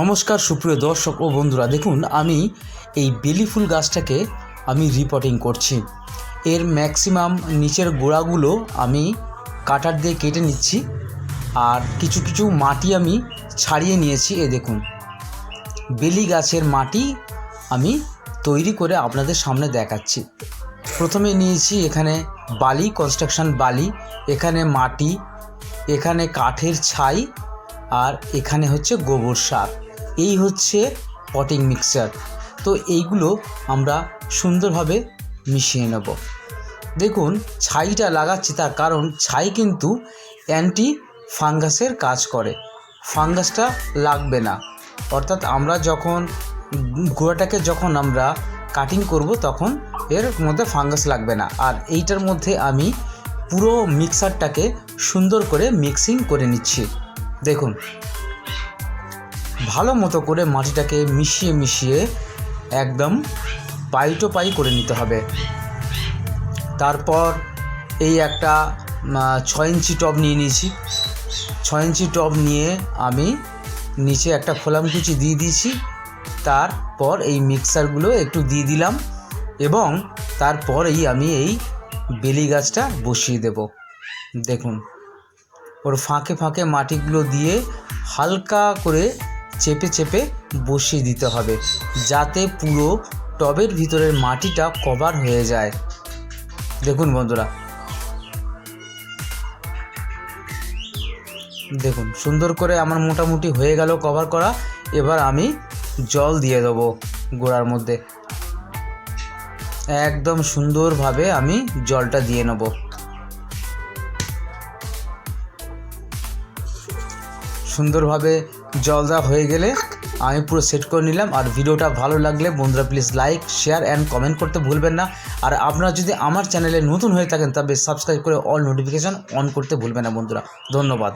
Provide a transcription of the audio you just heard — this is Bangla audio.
নমস্কার, সুপ্রিয় দর্শক ও বন্ধুরা, দেখুন, আমি এই বেলি ফুল গাছটাকে আমি রিপোর্টিং করছি। এর ম্যাক্সিমাম নিচের গোড়াগুলো আমি কাটার দিয়ে কেটে নিচ্ছি আর কিছু কিছু মাটি আমি ছাড়িয়ে নিয়েছি, এ দেখুন। বেলি গাছের মাটি আমি তৈরি করে আপনাদের সামনে দেখাচ্ছি। প্রথমে নিয়েছি এখানে বালি কনস্ট্রাকশন বালি, এখানে মাটি, এখানে কাঠের ছাই আর এখানে হচ্ছে গোবর সার। এই হচ্ছে পটিং মিক্সচার তো এইগুলো আমরা সুন্দরভাবে মিশিয়ে নেব। দেখুন, ছাইটা লাগাচ্ছি তার কারণ ছাই কিন্তু অ্যান্টি ফাঙ্গাসের কাজ করে। ফাঙ্গাসটা লাগবে না। অর্থাৎ আমরা যখন গোড়াটাকে যখন আমরা কাটিং করব তখন এর মধ্যে ফাঙ্গাস লাগবে না। আর এইটার মধ্যে আমি পুরো মিক্সারটাকে সুন্দর করে মিক্সিং করে নিচ্ছি। দেখুন, ভালো মতো করে মাটিটাকে মিশিয়ে মিশিয়ে একদম পাইটো পাই করে নিতে হবে। তারপর এই একটা ছয় ইঞ্চি টব নিয়ে নিয়েছি। ছয় ইঞ্চি টব নিয়ে আমি নিচে একটা খোলামকুচি দিয়ে দিয়েছি। তারপর এই মিক্সারগুলো একটু দিয়ে দিলাম এবং তারপরেই আমি এই বেলি গাছটা বসিয়ে দেব। দেখুন ওর ফাঁকে ফাঁকে মাটিগুলো দিয়ে হালকা করে চেপে চেপে বসিয়ে দিতে হবে, যাতে পুরো টবের ভিতরের মাটিটা কভার হয়ে যায়। দেখুন বন্ধুরা। দেখুন, সুন্দর করে আমার মোটামুটি হয়ে গেল কভার করা। এবার আমি জল দিয়ে দেবো গোড়ার মধ্যে। একদম সুন্দরভাবে আমি জলটা দিয়ে নেব। সুন্দরভাবে জল দেওয়া হয়ে গেলে আমি পুরো সেট করে নিলাম। আর ভিডিওটা ভালো লাগলে বন্ধুরা please like share and comment করতে ভুলবেন না। আর আপনারা যদি আমার চ্যানেলে নতুন হয়ে থাকেন, তবে সাবস্ক্রাইব করে অল নোটিফিকেশান অন করতে ভুলবেন না বন্ধুরা। ধন্যবাদ।